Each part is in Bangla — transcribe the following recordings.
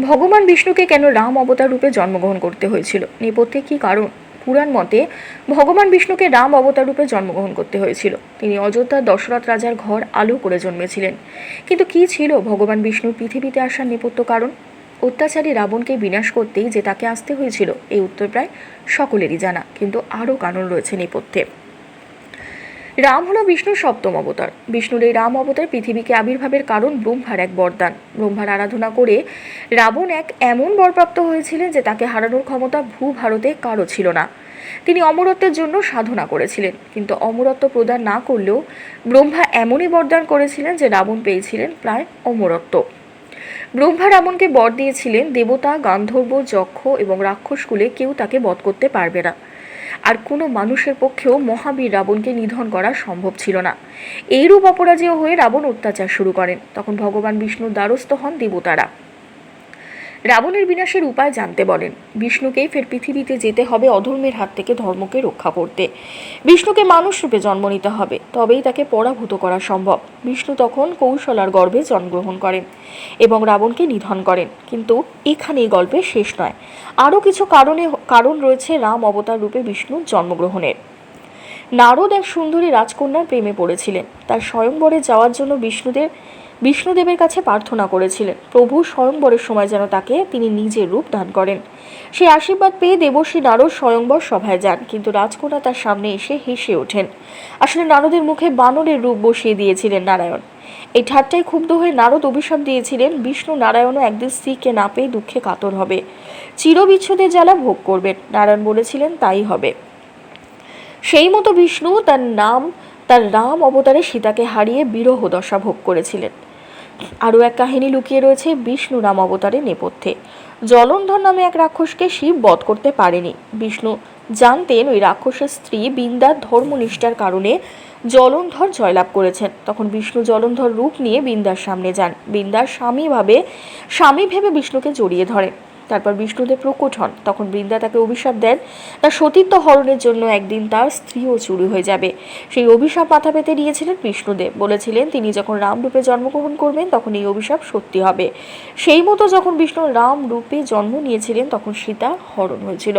ভগবান বিষ্ণুকে কেন রাম অবতার রূপে জন্মগ্রহণ করতে হয়েছিল? নেপথ্যে কী কারণ? পুরাণ মতে, ভগবান বিষ্ণুকে রাম অবতার রূপে জন্মগ্রহণ করতে হয়েছিল। তিনি অযোধ্যার দশরথ রাজার ঘর আলো করে জন্মেছিলেন। কিন্তু কী ছিল ভগবান বিষ্ণুর পৃথিবীতে আসার নেপথ্য কারণ? অত্যাচারী রাবণকে বিনাশ করতেই যে তাকে আসতে হয়েছিল এই উত্তর প্রায় সকলেরই জানা। কিন্তু আরও কারণ রয়েছে নেপথ্যে। রাম হলো বিষ্ণুর সপ্তম অবতার। বিষ্ণুর এই রাম অবতার পৃথিবীকে আবির্ভাবের কারণ ব্রহ্মার এক বরদান। ব্রহ্মার আরাধনা করে রাবণ এক এমন বরপ্রাপ্ত হয়েছিলেন যে তাকে হারানোর ক্ষমতা ভূ ভারতে কারও ছিল না। তিনি অমরত্বের জন্য সাধনা করেছিলেন, কিন্তু অমরত্ব প্রদান না করলেও ব্রহ্মা এমনই বরদান করেছিলেন যে রাবণ পেয়েছিলেন প্রায় অমরত্ব। ব্রহ্মা রাবণকে বর দিয়েছিলেন দেবতা, গান্ধর্ব, যক্ষ এবং রাক্ষসকুলে কেউ তাকে বধ করতে পারবে না। আর কোনো মানুষের পক্ষেও মহাবীর রাবণকে নিধন করা সম্ভব ছিল না। এইরূপ অপরাজেয় হয়ে রাবণ অত্যাচার শুরু করেন। তখন ভগবান বিষ্ণুর দ্বারস্থ হন দেবতারা। রাবণের বিনাশের উপায় জানতে বলেন। বিষ্ণুকেই ফের পৃথিবীতে যেতে হবে অধর্মের হাত থেকে ধর্মকে রক্ষা করতে। বিষ্ণুকে মানুষ রূপে জন্ম নিতে হবে, তবেই তাকে পরাভূত করা সম্ভব। বিষ্ণু তখন কৌশলার গর্ভে জন্মগ্রহণ করেন এবং রাবণকে নিধন করেন। কিন্তু এখানে এই গল্পের শেষ নয়। আরও কিছু কারণে, কারণ রয়েছে রাম অবতার রূপে বিষ্ণুর জন্মগ্রহণের। নারদ এক সুন্দরী রাজকন্যার প্রেমে পড়েছিলেন। তার স্বয়ংবরে যাওয়ার জন্য বিষ্ণুদের বিষ্ণুদেবের কাছে প্রার্থনা করেছিলেন। প্রভু স্বয়ংবরের সময় যেন তাকে তিনি নিজের রূপ দান করেন। সেই আশীর্বাদ পেয়ে দেবশ্রী নারদ স্বয়ংবর সভায় যান, কিন্তু রাজকন্যা তার সামনে এসে হেসে ওঠেন। আসলে নারদের মুখে বানরের রূপ বসিয়ে দিয়েছিলেন নারায়ণ। এই ঠাট্টায় ক্ষুব্ধ হয়ে নারদ অভিশাপ দিয়েছিলেন, বিষ্ণু নারায়ণও একদিন স্ত্রীকে না পেয়ে দুঃখে কাতর হবে। চিরবিচ্ছেদের জ্বালা ভোগ করবেন। নারায়ণ বলেছিলেন, তাই হবে। সেই মতো বিষ্ণু তার নাম, তার রাম অবতারে সীতাকে হারিয়ে বিরহ দশা ভোগ করেছিলেন। আরও এক কাহিনী লুকিয়ে রয়েছে বিষ্ণু রাম অবতারের নেপথ্যে। জলন্ধর নামে এক রাক্ষসকে শিব বধ করতে পারেনি। বিষ্ণু জানতেন ওই রাক্ষসের স্ত্রী বিন্দার ধর্মনিষ্ঠার কারণে জলন্ধর জয়লাভ করেছেন। তখন বিষ্ণু জলন্ধর রূপ নিয়ে বিন্দার সামনে যান। বিন্দার স্বামী ভাবে, স্বামী ভেবে বিষ্ণুকে জড়িয়ে ধরেন। তারপর বিষ্ণুদেব প্রকট হন। তখন বৃন্দা তাকে অভিশাপ দেন। তার সতীত্ব হরণের জন্য একদিন তার স্ত্রীও চুরি হয়ে যাবে। সেই অভিশাপ মাথা পেতে নিয়েছিলেন বিষ্ণুদেব। বলেছিলেন, তিনি যখন রাম রূপে জন্মগ্রহণ করবেন, তখন এই অভিশাপ সত্যি হবে। সেই মতো যখন বিষ্ণু রাম রূপে জন্ম নিয়েছিলেন, তখন সীতা হরণ হয়েছিল।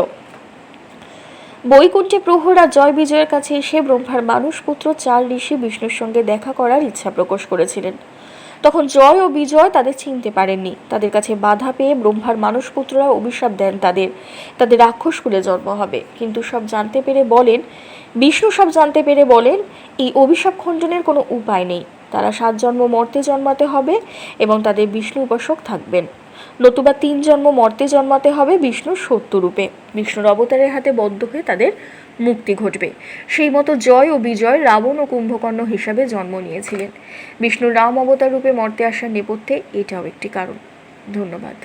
বৈকুণ্ঠে প্রহরা জয় বিজয়ের কাছে এসে ব্রহ্মার মানুষ পুত্র চার ঋষি বিষ্ণুর সঙ্গে দেখা করার ইচ্ছা প্রকাশ করেছিলেন। তখন জয় ও বিজয় তাদের চিনতে পারেননি। তাদের কাছে বাধা পেয়ে ব্রহ্মার মানুষপুত্ররা অভিশাপ দেন তাদের। তাদের রাক্ষস কুলে জন্ম হবে। কিন্তু সব জানতে পেরে বলেন, বিষ্ণু সব জানতে পেরে বলেন, এই অভিশাপ খণ্ডনের কোনো উপায় নেই। তারা সাত জন্ম মর্তে জন্মাতে হবে এবং তাদের বিষ্ণু উপাসক থাকবেন। নতুবা তিন জন্ম মর্তে জন্মাতে হবে বিষ্ণুর সত্যরূপে। বিষ্ণুর অবতারের হাতে বদ্ধ হয়ে তাদের মুক্তি ঘটবে। সেই মতো জয় ও বিজয় রাবণ ও কুম্ভকর্ণ হিসাবে জন্ম নিয়েছিলেন। বিষ্ণুর রাম অবতার রূপে মর্তে আসার নেপথ্যে এটাও একটি কারণ। ধন্যবাদ।